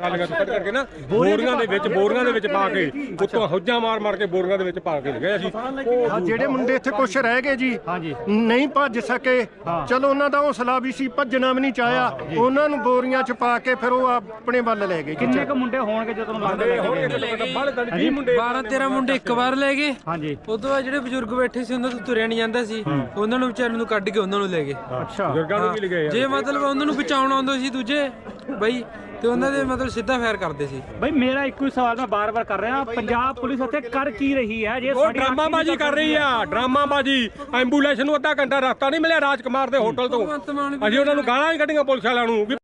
ਕੱਢ ਕਰਕੇ ਨਾ ਬੋਰੀਆਂ ਦੇ ਵਿੱਚ ਬੋਰੀਆਂ ਦੇ ਵਿੱਚ ਪਾ ਕੇ ਉੱਤੋਂ ਹੁੱਜਾਂ ਮਾਰ ਮਾਰ ਕੇ ਬੋਰੀਆਂ ਦੇ ਵਿੱਚ ਪਾ ਕੇ ਗਏ ਅਸੀਂ। ਆ ਜਿਹੜੇ ਮੁੰਡੇ ਇੱਥੇ ਕੁਛ ਰਹਿ ਗਏ ਜੀ ਹਾਂਜੀ। ਨਹੀਂ ਭੱਜ ਸਕੇ। ਚਲੋ ਉਹਨਾਂ ਦਾ ਹੌਸਲਾ ਵੀ ਸੀ ਭੱਜਣਾ ਵੀ ਨਹੀਂ ਚਾਹਿਆ। ਉਹਨਾਂ ਨੂੰ ਬੋਰੀਆਂ ਚ ਪਾ ਕੇ ਫਿਰ ਉਹ ਆਪਣੇ ਵੱਲ ਲੈ ਗਏ। ਕਿੰਨੇ ਕੁ ਮੁੰਡੇ ਹੋਣਗੇ ਜਦੋਂ ਤੁਹਾਨੂੰ ਲੱਗਦਾ ਲੈ ਕੇ ਗਏ? ਬਾਹਰ ਦੰਦ 20 ਮੁੰਡੇ 12 13 ਮੁੰਡੇ ਇੱਕ ਵਾਰ ਲੈ ਗਏ। ਹਾਂਜੀ। ਉਦੋਂ ਬਾਅਦ ਜਿਹੜੇ ਬਜ਼ੁਰਗ ਬੈਠੇ ਸੀ ਉਹਨਾਂ ਤੋਂ ਤੁਰਿਆ ਨਹੀਂ ਜਾਂਦਾ ਸੀ। ਉਹਨਾਂ ਨੂੰ ਵਿਚਾਰਿਆਂ ਨੂੰ ਕੱਢ ਕੇ ਉਹਨਾਂ ਨੂੰ ਲੈ ਗਏ। ਅੱਛਾ। ਬਜ਼ੁਰਗਾਂ ਨੂੰ ਵੀ ਲਗਾਏ ਜੇ ਮਤਲਬ ਉਹਨਾਂ ਨੂੰ ਬਚਾਉਣ ਆਉਂਦੇ ਸੀ ਦੂਜੇ ਬਈ ਤੇ ਉਹਨਾਂ ਦੇ ਮਤਲਬ ਸਿੱਧਾ ਫਾਇਰ ਕਰਦੇ ਸੀ। ਬਈ ਮੇਰਾ ਇੱਕੋ ਹੀ ਸਵਾਲ ਮੈਂ ਬਾਰ-ਬਾਰ ਕਰ ਰਿਹਾ। ਪੰਜਾਬ ਪੁਲਿਸ ਉੱਥੇ ਕਰ ਕੀ ਰਹੀ ਹੈ? ਜੇ ਉਹ ਸਾਡੀ ਡਰਾਮਾਬਾਜੀ ਕਰ ਰਹੀ ਆ ਡਰਾਮਾਬਾਜੀ। ਐਂਬੂਲੈਂਸ ਨੂੰ ਅੱਧਾ ਘੰਟਾ ਰਸਤਾ ਨਹੀਂ ਮਿਲਿਆ ਰਾਜਕੁਮਾਰ ਦੇ ਹੋਟਲ ਤੋਂ। ਭਗਵੰਤ ਮਾਨ ਵੀ ਅਸੀਂ ਉਹਨਾਂ ਨੂੰ ਗਾਲਾਂ ਹੀ ਕੱਢੀਆਂ ਪੁਲਿਸ ਵਾਲਿਆਂ ਨੂੰ ਵੀ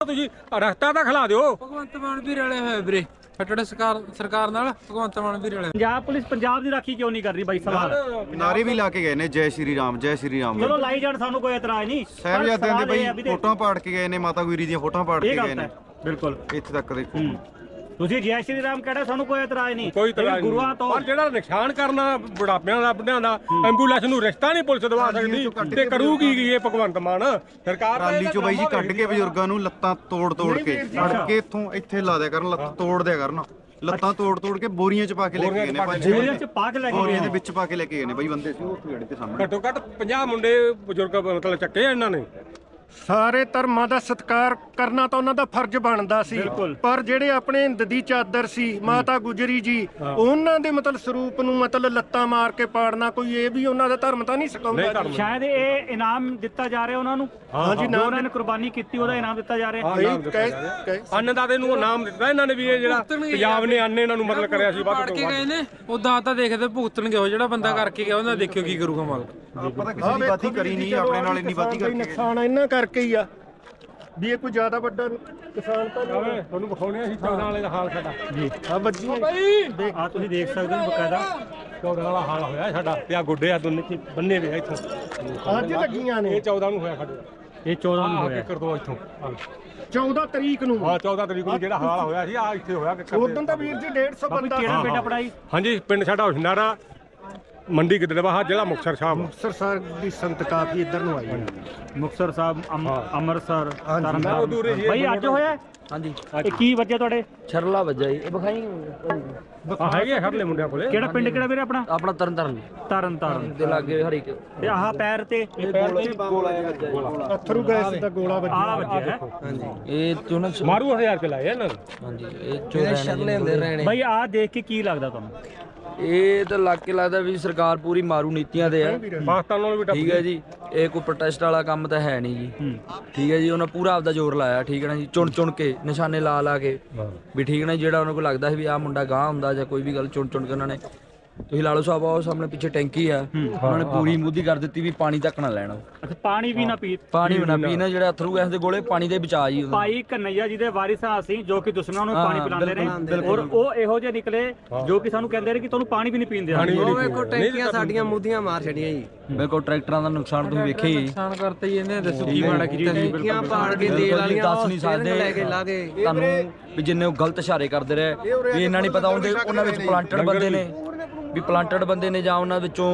ਤੁਸੀਂ ਰਸਤਾ ਤਾਂ ਖਲਾ ਦਿਓ। ਭਗਵੰਤ ਮਾਨ ਵੀ ਰਲੇ ਹੋਏ ਵੀਰੇ। ਫਟੜੇ ਸਰਕਾਰ ਸਰਕਾਰ ਨਾਲ ਭਗਵੰਤ ਮਾਨ ਵੀ ਰਲੇ। ਪੰਜਾਬ ਪੁਲਿਸ ਪੰਜਾਬ ਦੀ ਰਾਖੀ ਕਿਉਂ ਨਹੀਂ ਕਰ ਰਹੀ ਬਾਈ ਸਵਾਲ? ਨਾਰੇ ਵੀ ਲਾ ਕੇ ਗਏ ਨੇ ਜੈ ਸ਼੍ਰੀ ਰਾਮ ਜੈ ਸ਼੍ਰੀ ਰਾਮ। ਚਲੋ ਲਾਈ ਜਾਣ ਸਾਨੂੰ ਕੋਈ ਇਤਰਾਜ਼ ਨਹੀਂ। ਪਰ ਸਾਹਿਬਜ਼ਾਦਿਆਂ ਦੇ ਸਵਾਲ ਇਹ ਹੈ ਵੀ ਬਈ ਦੇਖ- ਫੋਟੋਆਂ ਪਾੜ ਕੇ ਗਏ ਨੇ ਮਾਤਾ ਗੁਜਰੀ ਦੀਆਂ ਫੋਟੋਆਂ ਪਾੜ ਇਹ ਕੇ ਗਏ ਗਲਤ ਨੇ ਹੈ। ਬਿਲਕੁਲ। ਇੱਥੇ ਤੱਕ ਦੇਖੋ। ਤੁਸੀਂ ਜੈ ਸ਼੍ਰੀ ਰਾਮ ਕਹਿੰਦੇ ਸਾਨੂੰ ਕੋਈ ਇਤਰਾਜ਼ ਨਹੀਂ। ਕੋਈ ਲੇਕਿਨ ਤਰ੍ਹਾਂ ਗੁਰੂਆਂ ਤੋਂ ਪਰ ਜਿਹੜਾ ਨੁਕਸਾਨ ਕਰਨਾ ਬੁਢਾਪਿਆਂ ਦਾ ਬੁੱਢਿਆਂ ਦਾ ਐਂਬੂਲੈਂਸ ਨੂੰ ਰਿਸ਼ਤਾ ਨਹੀਂ ਪੁਲਿਸ ਦਵਾ ਸਕਦੀ ਤੇ ਕਰੂਗੀ ਕੀ ਇਹ ਭਗਵੰਤ ਮਾਨ? ਸਰਕਾਰ ਤਾਂ ਟਰਾਲੀ ਇਹਦਾ ਚੋਂ ਬਾਈ ਜੀ ਕੱਢ ਕੇ ਬਜ਼ੁਰਗਾਂ ਨੂੰ ਲੱਤਾਂ ਤੋੜ ਤੋੜ ਕੇ ਫੜ ਕੇ ਇੱਥੋਂ ਇੱਥੇ ਲਾ ਦਿਆ ਕਰਨ ਲੱਤ ਤੋੜ ਦਿਆ ਕਰਨ। ਲੱਤਾਂ ਤੋੜ ਤੋੜ ਕੇ ਬੋਰੀਆਂ ਚ ਪਾ ਕੇ ਲੈ ਕੇ ਗਏ ਨੇ ਪੰਜ ਛੇ ਬੋਰੀਆਂ ਚ ਪਾ ਕੇ ਲੈ ਕੇ ਬੋਰੀਆਂ ਦੇ ਵਿੱਚ ਪਾ ਕੇ ਲੈ ਕੇ ਗਏ ਨੇ ਬਾਈ ਬੰਦੇ। ਸੀ ਉਹ ਉੱਥੇ ਗੜੇ ਤੇ ਸਾਹਮਣੇ। ਘੱਟੋ ਘੱਟ 50 ਮੁੰਡੇ ਬਜ਼ੁਰਗ ਮਤਲਬ ਚੱਕੇ ਆ ਇਹਨਾਂ ਨੇ। ਸਾਰੇ ਧਰਮਾਂ ਦਾ ਸਤਿਕਾਰ ਕਰਨਾ ਤਾਂ ਉਹਨਾਂ ਦਾ ਫਰਜ਼ ਬਣਦਾ ਸੀ। ਪਰ ਜਿਹੜੇ ਆਪਣੇ ਹਿੰਦ ਦੀ ਚਾਦਰ ਸੀ ਮਾਤਾ ਗੁਜਰੀ ਜੀ ਉਹਨਾਂ ਦੇ ਮਤਲਬ ਸਰੂਪ ਨੂੰ ਮਤਲਬ ਲੱਤਾਂ ਮਾਰ ਕੇ ਪਾੜਨਾ ਕੋਈ ਇਹ ਵੀ ਉਹਨਾਂ ਦਾ ਧਰਮ ਤਾਂ ਨਹੀਂ ਸਿਖਾਉਂਦਾ। ਸ਼ਾਇਦ ਇਹ ਇਨਾਮ ਦਿੱਤਾ ਜਾ ਰਿਹਾ ਉਹਨਾਂ ਨੂੰ। ਹਾਂਜੀ ਜੋ ਨਾਮ ਉਹਨਾਂ ਨੇ ਕੁਰਬਾਨੀ ਕੀਤੀ ਉਹਦਾ ਇਨਾਮ ਦਿੱਤਾ ਜਾ ਰਿਹਾ। ਅੰਨਦਾਤੇ ਨੂੰ ਨਾਮ ਦਿੱਤਾ ਇਹਨਾਂ ਨੇ ਵੀ ਇਹ ਜਿਹੜਾ ਪੰਜਾਬ ਨੇ ਅੰਨ ਇਹਨਾਂ ਨੂੰ ਮਤਲਬ ਕਰਿਆ ਸੀ ਵੱਧ ਤੋਂ ਗਏ ਨੇ। ਉਹ ਦਾਤਾ ਤਾਂ ਦੇਖਦੇ ਭੁਗਤਣਗੇ ਉਹ ਜਿਹੜਾ ਬੰਦਾ ਕਰਕੇ ਗਿਆ ਉਹਨਾਂ ਦੇਖਿਓ ਕੀ ਕਰੂਗਾ ਮਾਲਕ। ਪਤਾ ਕਿਸੇ ਦੀ ਬਾਤੀ ਕਰੀ ਨਹੀਂ ਆਪਣੇ ਨਾਲ ਇੰਨੀ ਬਾਤੀ ਕਰਕੇ। ਨੁਕਸਾਨ ਇਹਨਾਂ ਕਰਕੇ ਹੀ ਆ। ਵੀ ਇਹ ਕੋਈ ਜ਼ਿਆਦਾ ਵੱਡਾ ਕਿਸਾਨ ਤਾਂ ਨਹੀਂ ਤੁਹਾਨੂੰ ਵਿਖਾਉਣੇ ਅਸੀਂ 14 ਵਾਲੇ ਦਾ ਹਾਲ ਸਾਡਾ। ਜੀ ਆ ਬੱਜੀਆਂ ਆ ਤੁਸੀਂ ਦੇਖ ਸਕਦੇ ਹੋ ਬਕਾਇਦਾ। 14 ਵਾਲਾ ਹਾਲ ਹੋਇਆ ਸਾਡਾ ਤੇ ਆ ਗੁੱਡੇ ਆ ਦੋਨੇ ਚ ਬੰਨੇ ਵੇ ਇੱਥੋਂ। ਅੱਜ ਲੱਗੀਆਂ ਨੇ। ਇਹ 14 ਨੂੰ ਹੋਇਆ ਸਾਡੇ। ਇਹ 14 ਨੂੰ ਆ ਹੋਇਆ। ਕਿੱਕਰ ਤੋਂ ਇੱਥੋਂ। 14 ਤਰੀਕ ਨੂੰ। ਹਾਂ 14 ਤਰੀਕ ਨੂੰ ਜਿਹੜਾ ਹਾਲ ਹੋਇਆ ਸੀ ਆ ਇੱਥੇ ਹੋਇਆ ਕਿੱਕਰ ਉਦੋਂ ਤਾਂ। ਵੀਰ ਜੀ 150 ਬਾਬੂ ਬੰਦਾ ਕਿਹੜਾ ਪਿੰਡ ਪੜਾਈ ਹਾਂਜੀ ਪਿੰਡ ਸਾਡਾ ਹੁਸ਼ਨਾਰਾ। ਮੰਡੀ ਗਿੱਦੜਵਾਹਾ ਜ਼ਿਲ੍ਹਾ ਮੁਕਤਸਰ ਸਾਹਿਬ ਸਰਸਾਰ ਦੀ ਸੰਤ ਕਾਫੀ ਇੱਧਰ ਨੂੰ ਆਈ ਹੈ। ਮੁਕਤਸਰ ਸਾਹਿਬ ਅੰਮ- ਅੰਮ੍ਰਿਤਸਰ ਤਰਨਤਾਰਨ ਭਾਈ ਅੱਜ ਹੋਇਆ? ਹਾਂਜੀ। ਇਹ ਕੀ ਵਜ੍ਹਾ ਤੁਹਾਡੇ? ਛਰਲਾ ਵੱਜਾ ਜੀ। ਇਹ ਵਿਖਾਈ। ਆ ਹੈਗੇ ਖੜਲੇ ਮੁੰਡਿਆਂ ਕੋਲੇ। ਕਿਹੜਾ ਪਿੰਡ ਕਿਹੜਾ ਵੀਰੇ ਆਪਣਾ? ਆਪਣਾ ਤਰਨ ਤਰਨ। ਤਰਨ ਤਾਰਨ। ਦੇ ਲਾਗੇ ਹਰੀ ਤੇ ਆਹ ਪੈਰ ਤੇ ਅਥਰੂ ਗੈਸ ਦਾ ਗੋਲਾ ਵੱਜਿਆ। ਆਹ ਵੱਜਿਆ ਹੈ। ਇਹ ਮਾਰੂ ਚ ਲਾਏ ਇਹਨਾਂ ਨੇ। ਹਾਂਜੀ। ਇਹ ਹੁੰਦੇ ਰਹਿਣੇ। ਭਾਈ ਆਹ ਦੇਖ ਕੇ ਕੀ ਲੱਗਦਾ ਤੁਹਾਨੂੰ? ਇਹ ਤਾਂ ਲੱਗ ਕੇ ਲੱਗਦਾ ਵੀ ਸਰਕਾਰ ਪੂਰੀ ਮਾਰੂ ਨੀਤੀਆਂ ਦੇ ਆ। ਪਾਕਿਸਤਾਨ ਨਾਲ ਵੀ ਠੀਕ ਹੈ ਜੀ ਇਹ ਕੋਈ ਪ੍ਰੋਟੈਸਟ ਵਾਲਾ ਕੰਮ ਤਾਂ ਹੈ ਨਹੀਂ ਜੀ। ਠੀਕ ਹੈ ਜੀ ਉਹਨਾਂ ਪੂਰਾ ਆਪਦਾ ਜ਼ੋਰ ਲਾਇਆ ਠੀਕ ਹੈ ਨਾ ਜੀ ਚੁਣ ਚੁਣ ਕੇ ਨਿਸ਼ਾਨੇ ਲਾ ਲਾ ਕੇ। ਵੀ ਠੀਕ ਹੈ ਨਾ ਜਿਹੜਾ ਉਹਨਾਂ ਕੋਲ ਲੱਗਦਾ ਸੀ ਵੀ ਆਹ ਮੁੰਡਾ ਗਾਂ ਹੁੰਦਾ ਜਾਂ ਕੋਈ ਵੀ ਗੱਲ ਚੁਣ ਚੁਣ ਕੇ ਉਹਨਾਂ ਨੇ ਤੁਸੀਂ ਲਾ ਲਓ ਸਾਹਿਬ ਉਹ ਸਾਹਮਣੇ ਪਿੱਛੇ ਟੈਂਕੀ ਆ। ਉਹਨਾਂ ਨੇ ਪੂਰੀ ਮੁੱਦੀ ਕਰ ਦਿੱਤੀ ਵੀ ਪਾਣੀ ਤੱਕ ਨਾ ਲੈਣਾ ਅੱਛਾ ਪਾਣੀ ਵੀ ਨਾ ਪੀ। ਪਾਣੀ ਵੀ ਨਾ ਪੀਣਾ ਜਿਹੜਾ ਅਥਰੂ ਗੈਸ ਦੇ ਗੋਲੇ ਪਾਣੀ ਦੇ ਬਚਾ ਜੀ ਉਹਨਾਂ। ਭਾਈ ਕਨਈਆ ਜੀ ਦੇ ਵਾਰਿਸ ਹਾਂ ਅਸੀਂ ਜੋ ਕਿ ਦੁਸ਼ਮਣਾਂ ਨੂੰ ਪਾਣੀ ਪਿਲਾਉਂਦੇ ਨੇ ਔਰ ਉਹ ਇਹੋ ਜਿਹੇ ਨਿਕਲੇ ਜੋ ਕਿ ਸਾਨੂੰ ਕਹਿੰਦੇ ਨੇ ਕਿ ਤੁਹਾਨੂੰ ਪਾਣੀ ਵੀ ਨਹੀਂ ਪੀਣ ਦਿੰਦੇ ਉਹ ਵੇਖੋ ਟੈਂਕੀਆਂ ਸਾਡੀਆਂ ਮੁੱਦੀਆਂ ਮਾਰ ਛੜੀਆਂ ਜੀ। ਬਿਲਕੁਲ ਟਰੈਕਟਰਾਂ ਦਾ ਨੁਕਸਾਨ ਤੁਸੀਂ ਵੇਖਿਆ ਹੀ। ਹੈ। ਨੁਕਸਾਨ ਕਰਤਾ ਜੀ ਇਹਨੇ ਦੱਸੋ ਕੀ ਮਾੜਾ ਕੀਤਾ ਜੀ ਟੈਂਕੀਆਂ ਪਾੜ ਕੇ ਦੇਲ ਵਾਲੀਆਂ ਦੱਸ ਨਹੀਂ ਸਕਦੇ। ਲੈ ਕੇ ਲਾ ਕੇ ਤੁਹਾਨੂੰ ਵੀ ਜਿੰਨੇ ਉਹ ਗਲਤ ਇਸ਼ਾਰੇ ਕਰਦੇ ਰਹੇ ਵੀ ਇਹਨਾਂ ਨਹੀਂ ਪਤਾ ਹੁੰਦੇ ਉਹਨਾਂ ਵਿੱਚ ਪਲਾਂਟਡ ਬੰਦੇ ਨੇ। ਵੀ ਪਲਾਂਟਡ ਬੰਦੇ ਨੇ ਜਾਂ ਉਹਨਾਂ ਵਿੱਚੋਂ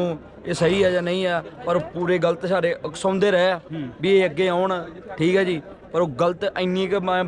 ਇਹ ਸਹੀ ਹੈ ਜਾਂ ਨਹੀਂ ਹੈ ਪਰ ਉਹ ਪੂਰੇ ਗਲਤ ਇਸ਼ਾਰੇ ਉਕਸਾਉਂਦੇ ਰਹੇ ਆ ਵੀ ਇਹ ਅੱਗੇ ਆਉਣ ਠੀਕ ਹੈ ਜੀ। ਪਰ ਉਹ ਗਲਤ ਇੰਨੀ ਕਿ ਮੈਂ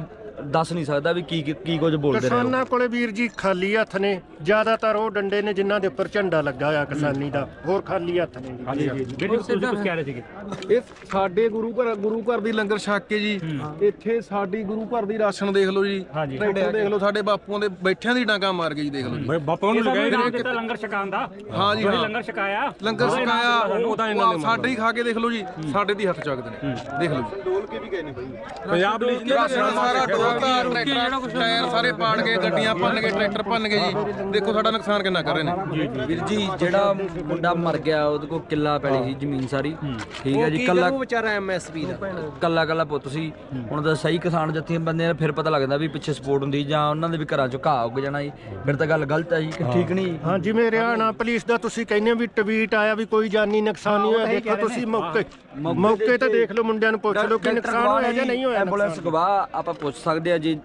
ਦੱਸ ਨਹੀਂ ਸਕਦਾ ਵੀ ਕੀ ਕੀ- ਕੁਝ ਬੋਲਦੇ ਰਹੇ ਉਹ। ਕਿਸਾਨਾਂ ਕੋਲੇ ਵੀਰ ਜੀ ਖਾਲੀ ਹੱਥ ਨੇ। ਜ਼ਿਆਦਾਤਰ ਉਹ ਡੰਡੇ ਨੇ ਜਿਨ੍ਹਾਂ ਦੇ ਉੱਪਰ ਝੰਡਾ ਲੱਗਾ ਹੋਇਆ ਕਿਸਾਨੀ ਦਾ। ਹੋਰ ਖਾਲੀ ਹੱਥ ਨੇ ਜੀ। ਜਿਹੜੀ ਤੁਸੀਂ ਕੁਝ ਕਹਿ ਰਹੇ ਸੀਗੇ। ਇਹ ਸਾਡੇ ਗੁਰੂ ਘਰ ਗੁਰੂ ਘਰ ਦੀ ਲੰਗਰ ਛਕ ਕੇ ਜੀ। ਇੱਥੇ ਸਾਡੀ ਗੁਰੂ ਘਰ ਦੀ ਰਾਸ਼ਨ ਦੇਖ ਲਓ ਜੀ। ਹਾਂਜੀ। ਟਰੈਕਟਰ ਦੇਖ ਲਓ ਸਾਡੇ ਬਾਪੂਆਂ ਦੇ ਬੈਠਿਆਂ ਦੀ ਡਾਂਗਾ ਮਾਰ ਕੇ ਜੀ ਦੇਖ ਲਓ ਜੀ। ਬਾਪੂ ਨੂੰ ਸਾਨੂੰ ਲਗਾਏ ਇਨਾਮ ਦਿੱਤਾ ਲੰਗਰ ਛਕਾਉਣ ਦਾ? ਹਾਂ ਜੀ, ਹਾਂ। ਲੰਗਰ ਛਕਾਇਆ? ਲੰਗਰ ਉਹਦਾ ਇਨਾਮ ਦਿੱਤਾ ਛਕਾਇਆ ਸਾਨੂੰ। ਉਹਦਾ। ਇਹਨਾਂ ਨੇ ਸਾਡੇ ਹੀ ਖਾ ਕੇ ਦੇਖ ਲਓ ਜੀ। ਸਾਡੇ ਦੀ ਹੱਥ ਚੱਕਦੇ ਨੇ। ਦੇਖ ਲਓ ਜੀ। ਪੰਜਾਬ ਲਈ ਰਾਸ਼ਨ ਸਾਰਾ ਡੋਲਤਾ ਟਰੈਕਟਰ ਟਾਇਰ ਸਾਰੇ ਪਾੜ ਕੇ ਗੱਡੀਆਂ ਭੰਨ ਕੇ ਟਰੈਕਟਰ ਭੰਨ ਕੇ ਜੀ। ਦੇਖੋ ਸਾਡਾ ਨੁਕਸਾਨ ਕਿੰਨਾ ਕਰ ਰਹੇ ਨੇ। ਵੀਰ ਜੀ ਜਿਹੜਾ ਮੁੰਡਾ ਮਰ ਗਿਆ ਉਹਦੇ ਕੋਲ ਕਿੱਲਾ ਪੈਲੀ ਸੀ ਜ਼ਮੀਨ ਸਾਰੀ। ਠੀਕ ਹੈ ਜੀ ਕੱਲਾ ਉਹ ਵਿਚਾਰਾ ਐਮਐਸਪੀ ਦਾ? ਕੱਲਾ ਕੱਲਾ ਪੁੱਤ ਸੀ। ਹੁਣ ਤਾਂ ਸਹੀ ਕਿਸਾਨ ਜੱਥੀਆਂ ਬੰਦੇ ਨੇ ਫਿਰ ਪਤਾ ਲੱਗਦਾ ਵੀ ਪਿੱਛੇ ਸਪੋਰਟ ਹੁੰਦੀ ਜਾਂ ਉਹਨਾਂ ਦੇ ਵੀ ਘਰਾਂ ਚੋਂ ਘਾਹ ਉੱਗ ਜਾਣਾ ਜੀ। ਫਿਰ ਤਾਂ ਗੱਲ ਗਲਤ ਹੈ ਜੀ ਕਿ ਠੀਕ ਨਹੀਂ। ਹਾਂ ਜਿਵੇਂ ਹਰਿਆਣਾ ਪੁਲਿਸ ਦਾ ਤੁਸੀਂ ਕਹਿੰਦੇ ਵੀ ਟਵੀਟ ਆਇਆ ਵੀ ਕੋਈ ਜਾਨੀ ਨੁਕਸਾਨ ਨਹੀਂ ਹੋਇਆ ਦੇਖੋ ਤੁਸੀਂ ਮੌਕੇ ਮੌਕੇ ਤੇ ਦੇਖ ਲਓ ਮੁੰਡਿਆਂ ਨੂੰ ਪੁੱਛ ਲਓ ਕਿ ਨੁਕਸਾਨ ਹੋਇਆ ਜਾਂ ਨਹੀਂ ਹੋਇਆ ਐਂਬੂਲੈਂਸ ਗਵਾਹ ਆਪਾਂ ਪੁੱਛ ਸਕਦੇ ਆ ਜੀ।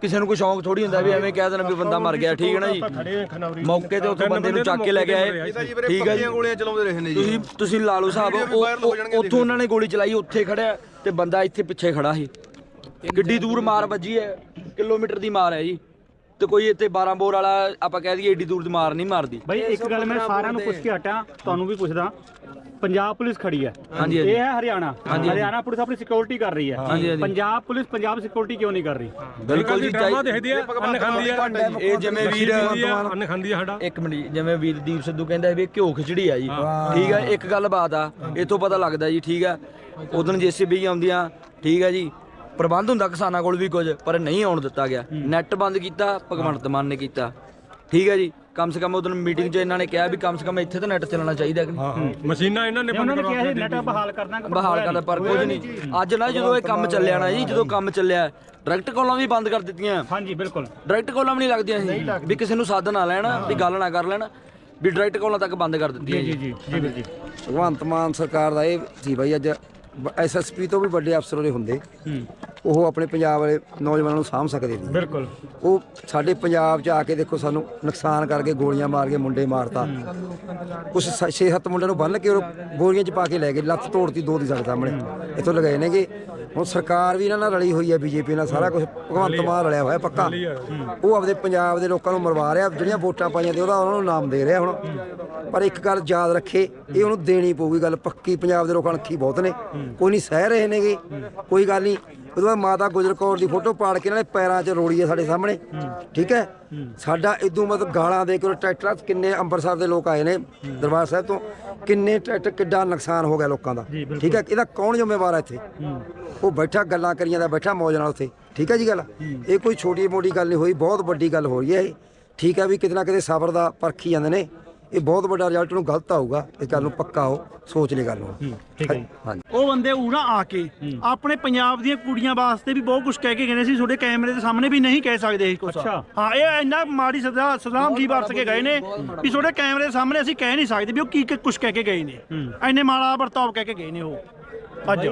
ਕਿਸੇ ਨੂੰ ਕੋਈ ਸ਼ੌਂਕ ਥੋੜੀ ਹੁੰਦਾ ਵੀ ਐਵੇਂ ਕਹਿ ਦੇਣਾ ਵੀ ਬੰਦਾ ਮਰ ਗਿਆ ਠੀਕ ਹੈ ਨਾ ਜੀ? ਮੌਕੇ ਤੇ ਉੱਥੇ ਬੰਦੇ ਨੂੰ ਚੱਕ ਕੇ ਲੈ ਕੇ ਆਏ। ਠੀਕ ਹੈ ਜੀ। ਗੋਲੀਆਂ ਚਲਾਉਂਦੇ ਰਹੇ ਨੇ ਜੀ। ਤੁਸੀਂ ਤੁਸੀਂ ਲਾ ਲਓ ਸਾਹਿਬ ਉੱਥੋਂ ਉਹਨਾਂ ਨੇ ਗੋਲੀ ਚਲਾਈ ਉੱਥੇ ਖੜਿਆ ਤੇ ਬੰਦਾ ਇੱਥੇ ਪਿੱਛੇ ਖੜਾ ਸੀ। ਕਿੱਡੀ ਦੂਰ ਮਾਰ ਵੱਜੀ ਹੈ ਕਿਲੋਮੀਟਰ ਦੀ ਮਾਰ ਹੈ ਜੀ। ਤੇ ਕੋਈ ਇੱਥੇ 12 ਬੋਰ ਵਾਲਾ ਆਪਾਂ ਕਹਿ ਦਈਏ ਏਡੀ ਦੂਰ ਦੀ ਮਾਰ ਨਹੀਂ ਮਾਰਦੀ। ਬਾਈ ਇੱਕ ਗੱਲ ਮੈਂ ਸਾਰਿਆਂ ਨੂੰ ਪੁੱਛ ਕੇ ਹਟਾਂ ਤੁਹਾਨੂੰ ਵੀ ਪੁੱਛਦਾ। ਪੰਜਾਬ ਪੁਲਿਸ ਖੜੀ ਹੈ। ਹਾਂਜੀ, ਹਾਂਜੀ। ਇਹ ਹੈ ਹਰਿਆਣਾ। ਹਰਿਆਣਾ ਪੁਲਿਸ ਆਪਣੀ ਸਿਕਿਉਰਿਟੀ ਕਰ ਰਹੀ ਹੈ। ਹਾਂਜੀ। ਪੰਜਾਬ ਪੁਲਿਸ ਪੰਜਾਬ ਸਿਕਿਉਰਿਟੀ ਕਿਉਂ ਨਹੀਂ ਕਰ ਰਹੀ? ਬਿਲਕੁਲ ਜੀ ਡਰਾਮਾ ਦੇਖਦੀ ਆ ਅੰਨ ਖਾਂਦੀ ਆ ਇਹ ਜਿਵੇਂ ਵੀਰ ਅੰਨ ਖਾਂਦੀ ਆ ਸਾਡਾ। ਇੱਕ ਮਿੰਟ ਜੀ, ਜਿਵੇਂ ਵੀਰਦੀਪ ਸਿੱਧੂ ਕਹਿੰਦਾ ਵੀ ਇਹ ਘਿਓ ਖਿਚੜੀ ਆ ਜੀ। ਠੀਕ ਆ ਇੱਕ ਗੱਲ ਬਾਤ ਆ ਇਥੋਂ ਪਤਾ ਲੱਗਦਾ ਜੀ ਠੀਕ ਆ ਉਦੋਂ ਜੇਸੀਬੀ ਆਉਂਦੀਆਂ ਠੀਕ ਆ ਜੀ। ਪ੍ਰਬੰਧ ਹੁੰਦਾ ਕਿਸਾਨਾਂ ਕੋਲ ਵੀ ਕੁਝ ਪਰ ਨਹੀਂ ਆਉਣ ਦਿੱਤਾ ਗਿਆ। ਨੈਟ ਬੰਦ ਕੀਤਾ ਭਗਵੰਤ ਮਾਨ ਨੇ ਕੀਤਾ। ਠੀਕ ਆ ਜੀ। ਕਮ ਸੇ ਕਮ ਉਦੋਂ ਮੀਟਿੰਗ 'ਚ ਇਹਨਾਂ ਨੇ ਕਿਹਾ ਵੀ ਕਮ ਸੇ ਕਮ ਇੱਥੇ ਤਾਂ ਨੈਟ ਚੱਲਣਾ ਚਾਹੀਦਾ ਕਿ? ਹਾਂ ਹਾਂ। ਮਸ਼ੀਨਾਂ ਇਹਨਾਂ ਨੇ ਉਹਨਾਂ ਬੰਦ ਨੇ ਕਿਹਾ ਸੀ ਕਰਵਾ ਨੈਟ ਬਹਾਲ ਕਰਨਾ ਬਹਾਲ ਕਰਦਾ ਪਰ ਕੁਝ ਨਹੀਂ। ਅੱਜ ਨਾ ਜਦੋਂ ਇਹ ਕੰਮ ਚੱਲਿਆ ਨਾ ਜੀ ਜਦੋਂ ਕੰਮ ਚੱਲਿਆ ਡਾਇਰੈਕਟ ਕਾਲਾਂ ਵੀ ਬੰਦ ਕਰ ਦਿੱਤੀਆਂ। ਹਾਂਜੀ ਬਿਲਕੁਲ। ਡਾਇਰੈਕਟ ਕਾਲਾਂ ਵੀ ਨਹੀਂ ਲੱਗਦੀਆਂ ਸੀ। ਵੀ ਕਿਸੇ ਨੂੰ ਸੱਦ ਨਾ ਲੈਣ ਵੀ ਗੱਲ ਨਾ ਕਰ ਲੈਣ ਵੀ ਡਾਇਰੈਕਟ ਕਾਲਾਂ ਤੱਕ ਬੰਦ ਕਰ ਦਿੱਤੀਆਂ ਜੀ ਜੀ। ਜੀ ਜੀ ਭਗਵੰਤ ਮਾਨ ਸਰਕਾਰ ਦਾ ਇਹ ਸੀ ਬਾਈ ਅੱਜ ਐਸਐਸਪੀ ਤੋਂ ਵੀ ਵੱਡੇ ਅਫਸਰ ਉਹਦੇ ਹੁੰਦੇ। ਉਹ ਆਪਣੇ ਪੰਜਾਬ ਵਾਲੇ ਨੌਜਵਾਨਾਂ ਨੂੰ ਸਾਂਭ ਸਕਦੇ ਸੀ ਬਿਲਕੁਲ। ਉਹ ਸਾਡੇ ਪੰਜਾਬ 'ਚ ਆ ਕੇ ਦੇਖੋ ਸਾਨੂੰ ਨੁਕਸਾਨ ਕਰਕੇ ਗੋਲੀਆਂ ਮਾਰ ਕੇ ਮੁੰਡੇ ਮਾਰਤਾ। ਕੁਝ 6-7 ਮੁੰਡਿਆਂ ਨੂੰ ਬੰਨ ਕੇ ਉਹ ਗੋਲੀਆਂ 'ਚ ਪਾ ਕੇ ਲੈ ਗਏ ਲੱਤ ਤੋੜਤੀ ਦੋ ਦੀ ਸਾਡੇ ਸਾਹਮਣੇ। ਇੱਥੋਂ ਲਗਾਏ ਨੇਗੇ ਹੁਣ ਸਰਕਾਰ ਵੀ ਇਹਨਾਂ ਨਾਲ ਰਲੀ ਹੋਈ ਹੈ ਬੀਜੇਪੀ ਨਾਲ ਸਾਰਾ ਕੁਝ ਭਗਵੰਤ ਮਾਨ ਰਲਿਆ ਹੋਇਆ ਪੱਕਾ। ਉਹ ਆਪਦੇ ਪੰਜਾਬ ਦੇ ਲੋਕਾਂ ਨੂੰ ਮਰਵਾ ਰਿਹਾ ਜਿਹੜੀਆਂ ਵੋਟਾਂ ਪਾਈਆਂ ਤੇ ਉਹਦਾ ਉਹਨਾਂ ਨੂੰ ਨਾਮ ਦੇ ਰਿਹਾ ਹੁਣ। ਪਰ ਇੱਕ ਗੱਲ ਯਾਦ ਰੱਖੇ ਇਹ ਉਹਨੂੰ ਦੇਣੀ ਪਊਗੀ ਗੱਲ ਪੱਕੀ ਪੰਜਾਬ ਦੇ ਲੋਕਾਂ ਅੱਖੀ ਬਹੁਤ ਨੇ। ਕੋਈ ਨਹੀਂ ਸਹਿ ਰਹੇ ਨੇਗੇ ਕੋਈ ਗੱਲ ਨਹੀਂ। ਉਹਦੇ ਬਾਅਦ ਮਾਤਾ ਗੁਜਰ ਕੌਰ ਦੀ ਫੋਟੋ ਪਾੜ ਕੇ ਇਹਨਾਂ ਨੇ ਪੈਰਾਂ 'ਚ ਰੋੜੀ ਹੈ ਸਾਡੇ ਸਾਹਮਣੇ। ਠੀਕ ਹੈ? ਸਾਡਾ ਇਦੋਂ ਮਤਲਬ ਗਾਲਾਂ ਦੇ ਕੇ ਟਰੈਕਟਰਾਂ 'ਚ ਕਿੰਨੇ ਅੰਮ੍ਰਿਤਸਰ ਦੇ ਲੋਕ ਆਏ ਨੇ ਦਰਬਾਰ ਸਾਹਿਬ ਤੋਂ ਕਿੰਨੇ ਟਰੈਕਟਰ ਕਿੱਡਾ ਨੁਕਸਾਨ ਹੋ ਗਿਆ ਲੋਕਾਂ ਦਾ। ਠੀਕ ਹੈ? ਇਹਦਾ ਕੌਣ ਜ਼ਿੰਮੇਵਾਰ ਹੈ ਇੱਥੇ? ਉਹ ਬੈਠਾ ਗੱਲਾਂ ਕਰੀ ਜਾਂਦਾ ਬੈਠਾ ਮੌਜ ਨਾਲ ਉੱਥੇ। ਠੀਕ ਹੈ ਜੀ ਗੱਲ? ਇਹ ਕੋਈ ਛੋਟੀ ਮੋਟੀ ਗੱਲ ਨਹੀਂ ਹੋਈ ਬਹੁਤ ਵੱਡੀ ਗੱਲ ਹੋ ਰਹੀ ਹੈ ਇਹ। ਠੀਕ ਹੈ ਵੀ ਕਿਤੇ ਨਾ ਕਿਤੇ ਸਬਰ ਦਾ ਪਰਖੀ ਜਾਂਦੇ ਨੇ। ਇਹ ਬਹੁਤ ਵੱਡਾ ਰਿਜ਼ਲਟ ਨੂੰ ਗਲਤ ਆਊਗਾ ਇਸ ਗੱਲ ਨੂੰ ਪੱਕਾ ਹੋ ਸੋਚ ਲਈ ਗੱਲ ਨੂੰ ਠੀਕ ਹੈ ਜੀ। ਹਾਂਜੀ। ਉਹ ਬੰਦੇ ਉਰਾ ਆ ਕੇ ਆਪਣੇ ਪੰਜਾਬ ਦੀਆਂ ਕੁੜੀਆਂ ਵਾਸਤੇ ਵੀ ਬਹੁਤ ਕੁਝ ਕਹਿ ਕੇ ਗਏ ਨੇ ਸੀ ਤੁਹਾਡੇ ਕੈਮਰੇ ਦੇ ਸਾਹਮਣੇ ਵੀ ਨਹੀਂ ਕਹਿ ਸਕਦੇ ਇਹ ਕੁਝ ਅੱਛਾ। ਹਾਂ ਇਹ ਇੰਨਾ ਮਾੜੀ ਸਦਾ ਸਲਾਮ ਜੀ ਵਰਤ ਕੇ ਗਏ ਨੇ ਵੀ ਤੁਹਾਡੇ ਕੈਮਰੇ ਦੇ ਸਾਹਮਣੇ ਅਸੀਂ ਕਹਿ ਨਹੀਂ ਸਕਦੇ ਵੀ ਉਹ ਕੀ ਕੁਝ ਕਹਿ ਕੇ ਗਏ ਨੇ। ਇੰਨੇ ਮਾੜਾ ਵਰਤਾਵ ਕਹਿ ਕੇ ਗਏ ਨੇ ਉਹ। ਅੱਜ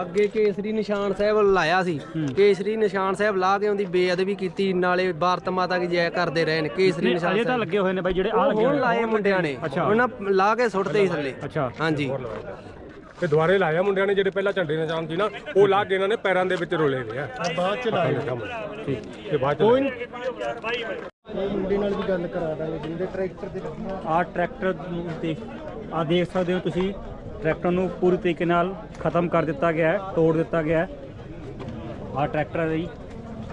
ਅੱਗੇ ਕੇਸਰੀ ਨਿਸ਼ਾਨ ਸਾਹਿਬ ਲਾਇਆ ਸੀ। ਕੇਸਰੀ ਨਿਸ਼ਾਨ ਸਾਹਿਬ ਲਾ ਕੇ ਉਹਦੀ ਬੇਅਦਬੀ ਕੀਤੀ ਨਾਲੇ ਭਾਰਤ ਮਾਤਾ ਕੀ ਜੈ ਕਰਦੇ ਰਹੇ ਨੇ। ਕੇਸਰੀ ਨਹੀਂ, ਨਿਸ਼ਾਨ ਅਜੇ ਤਾਂ ਸਾਹਿਬ। ਲੱਗੇ ਹੋਏ ਨੇ ਬਾਈ ਜਿਹੜੇ ਆ ਲੱਗੇ ਹੁਣ ਹੋਏ। ਲਾਏ ਮੁੰਡਿਆਂ ਨੇ। ਅੱਛਾ। ਉਹਨਾਂ ਲਾ ਕੇ ਸੁੱਟਦੇ ਹੀ ਥੱਲੇ। ਅੱਛਾ। ਹਾਂਜੀ। ਤੇ ਦੁਆਰੇ ਲਾਇਆ ਮੁੰਡਿਆਂ ਨੇ ਜਿਹੜੇ ਪਹਿਲਾਂ ਝੰਡੇ ਨਿਸ਼ਾਨ ਸੀ ਨਾ ਉਹ ਲਾ ਕੇ ਇਹਨਾਂ ਨੇ ਪੈਰਾਂ ਦੇ ਵਿੱਚ ਰੋਲੇ ਗਏ ਆ। ਬਾਅਦ ਚ ਲਾਇਆ ਠੀਕ। ਤੇ ਬਾਅਦ ਚ ਕੋਈ ਆ ਟਰੈਕਟਰ ਨੂੰ ਦੇਖ ਆ ਦੇਖ ਸਕਦੇ ਹੋ ਤੁਸੀਂ। ਟਰੈਕਟਰ ਨੂੰ ਪੂਰੀ ਤਰੀਕੇ ਨਾਲ ਖਤਮ ਕਰ ਦਿੱਤਾ ਗਿਆ ਹੈ, ਤੋੜ ਦਿੱਤਾ ਗਿਆ ਹੈ। ਆ ਟਰੈਕਟਰ ਦੀ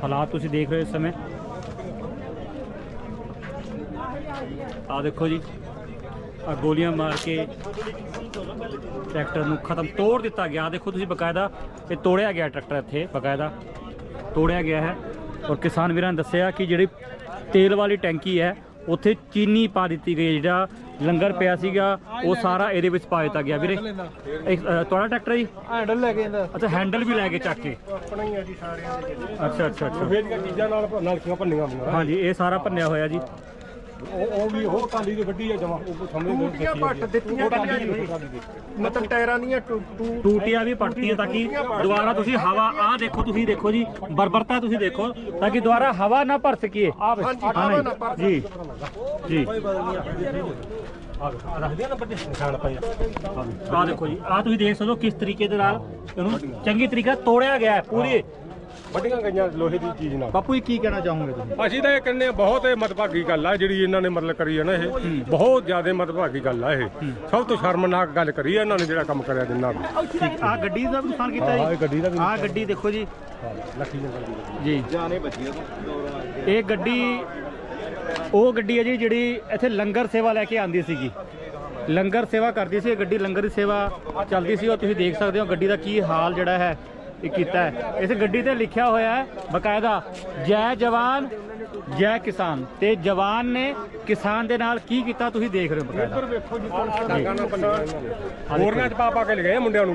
ਹਾਲਾਤ ਤੁਸੀਂ ਦੇਖ ਰਹੇ ਹੋ ਇਸ ਸਮੇਂ। ਆ ਦੇਖੋ ਜੀ ਆ ਗੋਲੀਆਂ ਮਾਰ ਕੇ ਟਰੈਕਟਰ ਨੂੰ ਖਤਮ ਤੋੜ ਦਿੱਤਾ ਗਿਆ। ਆਹ ਦੇਖੋ ਤੁਸੀਂ ਬਕਾਇਦਾ, ਇਹ ਤੋੜਿਆ ਗਿਆ ਟਰੈਕਟਰ ਇੱਥੇ, ਬਕਾਇਦਾ ਤੋੜਿਆ ਗਿਆ ਹੈ। ਔਰ ਕਿਸਾਨ ਵੀਰਾਂ ਨੇ ਦੱਸਿਆ ਕਿ ਜਿਹੜੀ ਤੇਲ ਵਾਲੀ ਟੈਂਕੀ ਹੈ ਉੱਥੇ ਚੀਨੀ ਪਾ ਦਿੱਤੀ ਗਈ ਹੈ ਜਿਹੜਾ ਲੰਗਰ ਪਿਆ ਸੀਗਾ ਉਹ ਸਾਰਾ ਇਹਦੇ ਵਿੱਚ ਪਾ ਦਿੱਤਾ ਗਿਆ। ਵੀਰੇ ਇੱਕ, ਅ, ਤੁਹਾਡਾ ਟਰੈਕਟਰ ਹੈ ਜੀ? ਹੈਂਡਲ ਲੈ ਕੇ ਅੱਛਾ ਹੈਂਡਲ ਵੀ ਲੈ ਕੇ ਚੱਕ ਕੇ। ਆਪਣਾ ਹੀ ਆ ਜੀ ਸਾਰਿਆਂ ਦੇ। ਅੱਛਾ ਅੱਛਾ ਅੱਛਾ। ਫੇਰ ਦੀਆਂ ਚੀਜ਼ਾਂ ਨਾਲ ਨਲਕੀਆਂ ਭੰਨੀਆਂ ਹੁੰਦੀਆਂ? ਹਾਂਜੀ ਇਹ ਸਾਰਾ ਭੰਨਿਆ ਹੋਇਆ ਜੀ। ਉਹ ਉਹ ਵੀ ਉਹ ਕਾਲੀ ਦੀ ਗੱਡੀ ਆ ਜਮਾ। ਉਹ ਸਮਝ ਨਹੀਂ ਟੂਟੀਆਂ ਪੱਟ ਦਿੱਤੀਆਂ ਗਈਆਂ ਜੀ ਮਤਲਬ ਟਾਇਰਾਂ ਦੀਆਂ ਟੂ ਟੂ ਟੂਟੀਆਂ ਵੀ ਪੱਟਤੀਆਂ ਤਾਂ ਕਿ ਦੁਬਾਰਾ ਤੁਸੀਂ ਹਵਾ ਦੇਖੋ ਤੁਸੀਂ ਦੇਖੋ ਜੀ ਬਰਬਰਤਾ ਤੁਸੀਂ ਦੇਖੋ ਤਾਂ ਕਿ ਦੁਬਾਰਾ ਹਵਾ ਨਾ ਭਰ ਸਕੀਏ। ਹਾਂਜੀ ਹਵਾ ਨਾ ਪਰ ਜੀ। ਆ ਦੇਖੋ ਜੀ ਆਹ ਤੁਸੀਂ ਦੇਖ ਸਕਦੇ ਹੋ ਕਿਸ ਤਰੀਕੇ ਦੇ ਨਾਲ ਇਹਨੂੰ ਚੰਗੀ ਤਰੀਕਾ ਤੋੜਿਆ ਗਿਆ ਹੈ ਪੂਰੀ। ਵੱਡੀਆਂ ਗਈਆਂ ਲੋਹੇ ਦੀ ਚੀਜ਼ ਨਾਲ। ਬਾਪੂ ਜੀ ਕੀ ਕਹਿਣਾ ਚਾਹੋਗੇ ਤੁਸੀਂ? ਅਸੀਂ ਤਾਂ ਇਹ ਕਹਿੰਦੇ ਹਾਂ ਬਹੁਤ ਇਹ ਮਤਭਾਗੀ ਗੱਲ ਆ ਜਿਹੜੀ ਇਹਨਾਂ ਨੇ ਮਤਲਬ ਕਰੀ ਹੈ ਨਾ ਇਹ। ਬਹੁਤ ਜ਼ਿਆਦਾ ਮਤਭਾਗੀ ਗੱਲ ਆ ਇਹ। ਸਭ ਤੋਂ ਸ਼ਰਮਨਾਕ ਗੱਲ ਕਰੀ ਹੈ ਇਹਨਾਂ ਨੇ ਜਿਹੜਾ ਕੰਮ ਕਰਿਆ ਜਿੰਨਾ ਵੀ ਆਹ ਗੱਡੀ ਦਾ ਵੀ ਨੁਕਸਾਨ ਕੀਤਾ ਜੀ? ਗੱਡੀ ਦਾ ਵੀ ਆਹ ਗੱਡੀ ਦੇਖੋ ਜੀ। ਲੱਖੀ ਜੰਗਲ ਦੀ। ਜੀ। ਇਹ ਗੱਡੀ ਉਹ ਗੱਡੀ ਹੈ ਜੀ ਜਿਹੜੀ ਇੱਥੇ ਲੰਗਰ ਸੇਵਾ ਲੈ ਕੇ ਆਂਦੀ ਸੀਗੀ। ਲੰਗਰ ਸੇਵਾ ਕਰਦੀ ਸੀ ਇਹ ਗੱਡੀ ਲੰਗਰ ਦੀ ਸੇਵਾ ਚੱਲਦੀ ਸੀ ਉਹ ਤੁਸੀਂ ਦੇਖ ਸਕਦੇ ਹੋ ਗੱਡੀ ਦਾ ਕੀ ਹਾਲ ਜਿਹੜਾ ਹੈ। ਇਹ ਕੀਤਾ ਹੈ। ਇਸ ਗੱਡੀ ਤੇ ਲਿਖਿਆ ਹੋਇਆ ਹੈ ਬਕਾਇਦਾ ਜੈ ਜਵਾਨ ਜੈ ਕਿਸਾਨ। ਤੇ ਜਵਾਨ ਨੇ ਕਿਸਾਨ ਦੇ ਨਾਲ ਕੀ ਕੀਤਾ ਤੁਸੀਂ ਦੇਖ ਰਹੇ ਹੋ ਬਕਾਇਦਾ। ਇਹਨਾਂ ਨੇ ਹੋਰਨਾਂ ਚ ਪਾ ਪਾ ਕੇ ਲਗਾਏ ਮੁੰਡਿਆਂ ਨੂੰ।